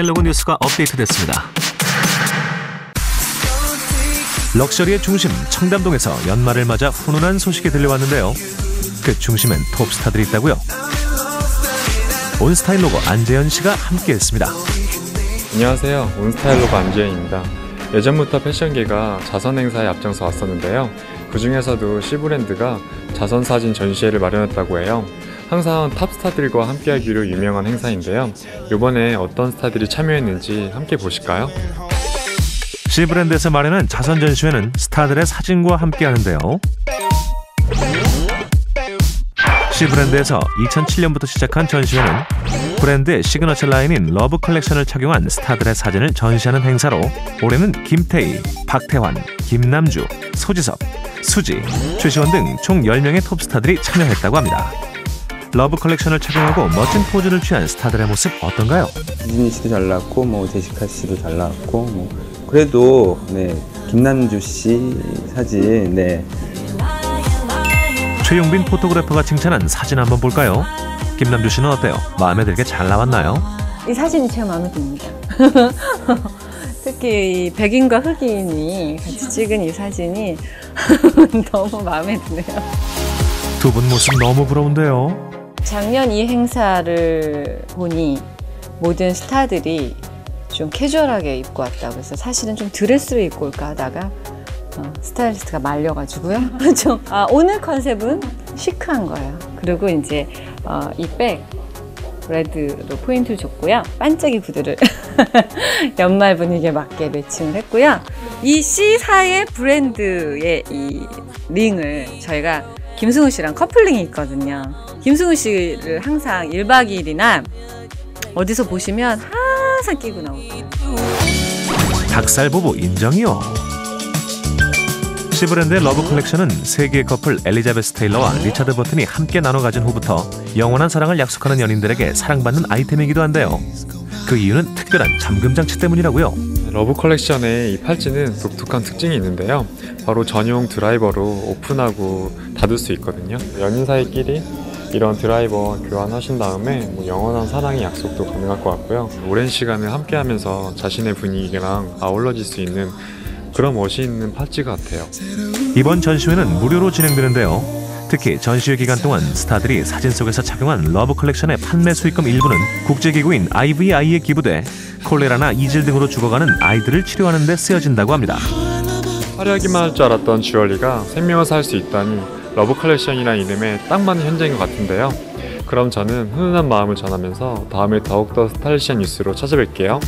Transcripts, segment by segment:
스타일 로고 뉴스가 업데이트됐습니다. 럭셔리의 중심 청담동에서 연말을 맞아 훈훈한 소식이 들려왔는데요. 그 중심엔 톱스타들이 있다고요. 온스타일 로고 안재현 씨가 함께했습니다. 안녕하세요. 온스타일로그 안주현입니다. 예전부터 패션계가 자선 행사에 앞장서 왔었는데요. 그 중에서도 C브랜드가 자선 사진 전시회를 마련했다고 해요. 항상 탑스타들과 함께하기로 유명한 행사인데요. 이번에 어떤 스타들이 참여했는지 함께 보실까요? C브랜드에서 마련한 자선 전시회는 스타들의 사진과 함께 하는데요. C브랜드에서 2007년부터 시작한 전시회는 브랜드의 시그너처 라인인 러브 컬렉션을 착용한 스타들의 사진을 전시하는 행사로 올해는 김태희, 박태환, 김남주, 소지섭, 수지, 최시원 등 총 10명의 톱스타들이 참여했다고 합니다. 러브 컬렉션을 착용하고 멋진 포즈를 취한 스타들의 모습 어떤가요? 유진이 씨도 잘 나왔고 뭐 제시카 씨도 잘 나왔고 뭐 그래도 네 김남주 씨 사진 네 최용빈 포토그래퍼가 칭찬한 사진 한번 볼까요? 김남주 씨는 어때요? 마음에 들게 잘 나왔나요? 이 사진이 제일 마음에 듭니다. 특히 이 백인과 흑인이 같이 찍은 이 사진이 너무 마음에 드네요. 두 분 모습 너무 부러운데요. 작년 이 행사를 보니 모든 스타들이 좀 캐주얼하게 입고 왔다고 해서 사실은 좀 드레스를 입고 올까 하다가 어, 스타일리스트가 말려가지고요. 좀, 아, 오늘 컨셉은 시크한 거예요. 그리고 이제 어, 이백 레드로 포인트를 줬고요. 반짝이 구두를 연말 분위기에 맞게 매칭을 했고요. 이 C사의 브랜드의 이 링을 저희가 김승우 씨랑 커플링이 있거든요. 김승우 씨를 항상 1박 2일이나 어디서 보시면 항상 끼고 나오고요. 닭살 부부 인정이요. 시브랜드의 러브 컬렉션은 세계의 커플 엘리자베스 테일러와 리차드 버튼이 함께 나눠 가진 후부터 영원한 사랑을 약속하는 연인들에게 사랑받는 아이템이기도 한데요. 그 이유는 특별한 잠금 장치 때문이라고요. 러브 컬렉션의 이 팔찌는 독특한 특징이 있는데요. 바로 전용 드라이버로 오픈하고 닫을 수 있거든요. 연인 사이끼리 이런 드라이버 교환하신 다음에 뭐 영원한 사랑의 약속도 가능할 것 같고요. 오랜 시간을 함께 하면서 자신의 분위기랑 아울러질 수 있는 그런 멋이 있는 팔찌 같아요. 이번 전시회는 무료로 진행되는데요. 특히 전시회 기간 동안 스타들이 사진 속에서 착용한 러브 컬렉션의 판매 수익금 일부는 국제기구인 IVI에 기부돼 콜레라나 이질 등으로 죽어가는 아이들을 치료하는 데 쓰여진다고 합니다. 화려하기만 할 줄 알았던 주얼리가 생명을 살 수 있다니 러브 컬렉션이라는 이름에 딱 맞는 현장인 것 같은데요. 그럼 저는 훈훈한 마음을 전하면서 다음에 더욱더 스타일리시한 뉴스로 찾아뵐게요.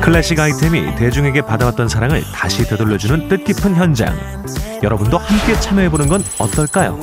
클래식 아이템이 대중에게 받아왔던 사랑을 다시 되돌려주는 뜻깊은 현장. 여러분도 함께 참여해보는 건 어떨까요?